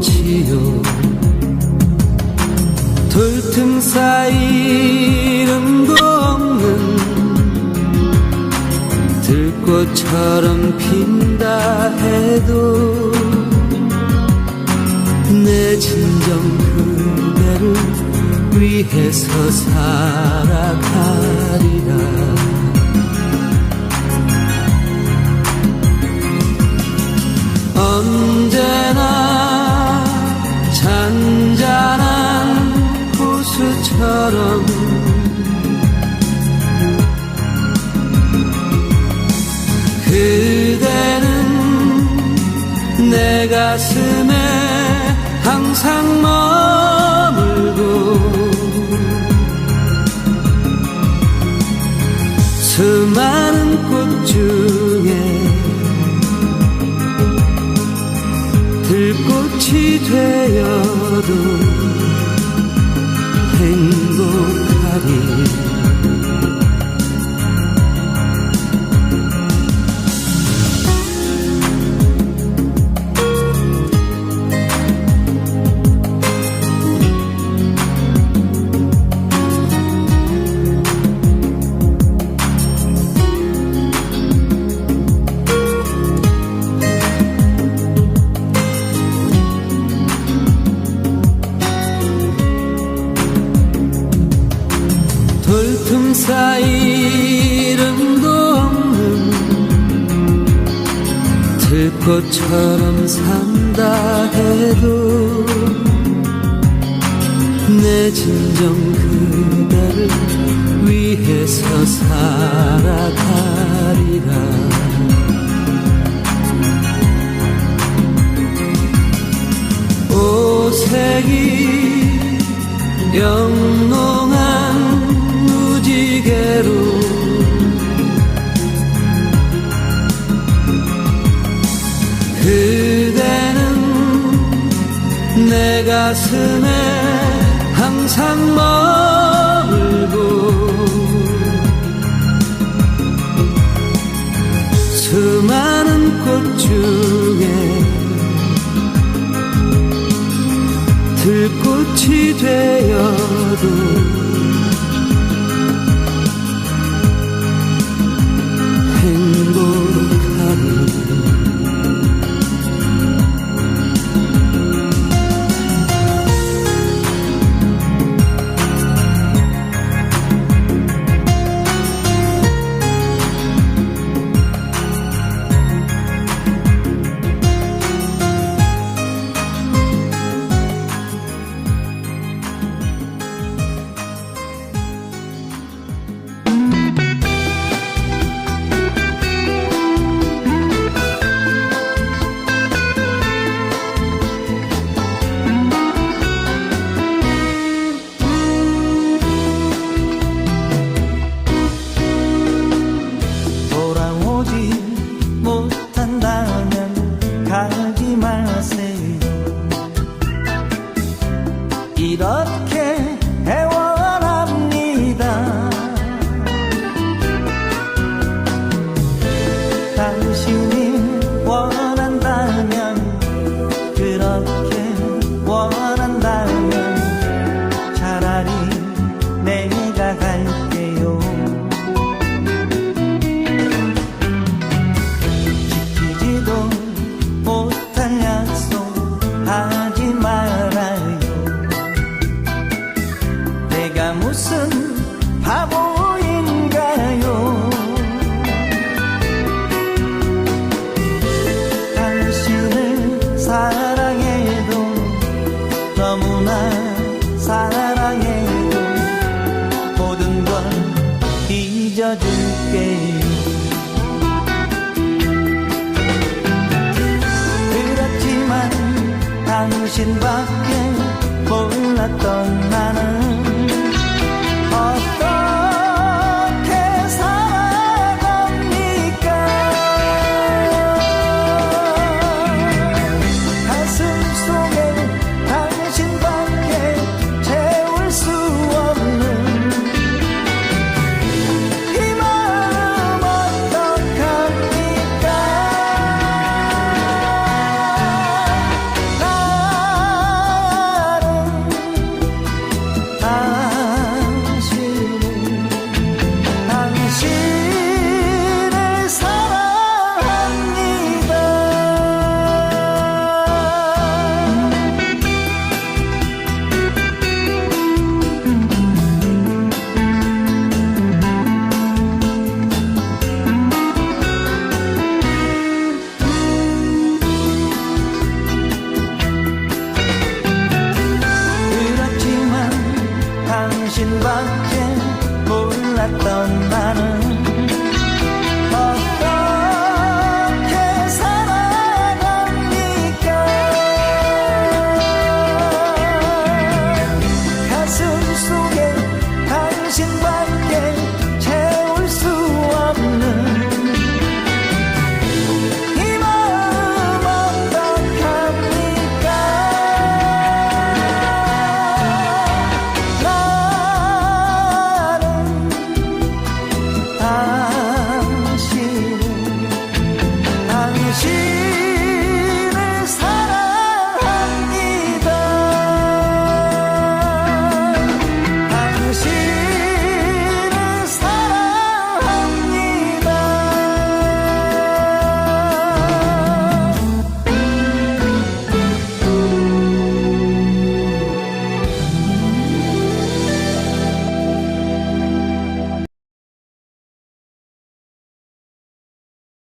꽃이요. 돌틈 사이 이름도 없는 들꽃처럼 핀다 해도 내 진정 그대를 위해서 살아가리라. 내 가슴에 항상 머물고 수많은 꽃 중에 들꽃이 되어도 사이 이름도 없는 들꽃처럼 산다 해도 내 진정 그대를 위해서 살아가리라. 오색이 영 가슴에 항상 머물고 수많은 꽃 중에 들꽃이 되어도 무슨 바보인가요? 당신을 사랑해도 너무나 사랑해도 모든 걸 잊어줄게요. 그렇지만 당신밖에 몰랐던 당신밖에 몰랐던 나는